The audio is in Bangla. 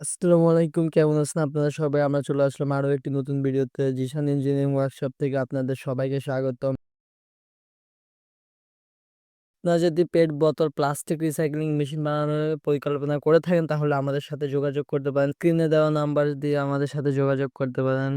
আসসালামু আলাইকুম কেমন আছেন আপনারা সবাই? আমরা চলে আসলাম আরও একটি নতুন ভিডিওতে জিসান ইঞ্জিনিয়ারিং ওয়ার্কশপ থেকে আপনাদের সবাইকে স্বাগতম। আপনারা যদি পেট বোতল, প্লাস্টিক রিসাইক্লিং মেশিন বানানোর পরিকল্পনা করে থাকেন তাহলে আমাদের সাথে যোগাযোগ করতে পারেন। স্ক্রিনে দেওয়া নাম্বার দিয়ে আমাদের সাথে যোগাযোগ করতে পারেন।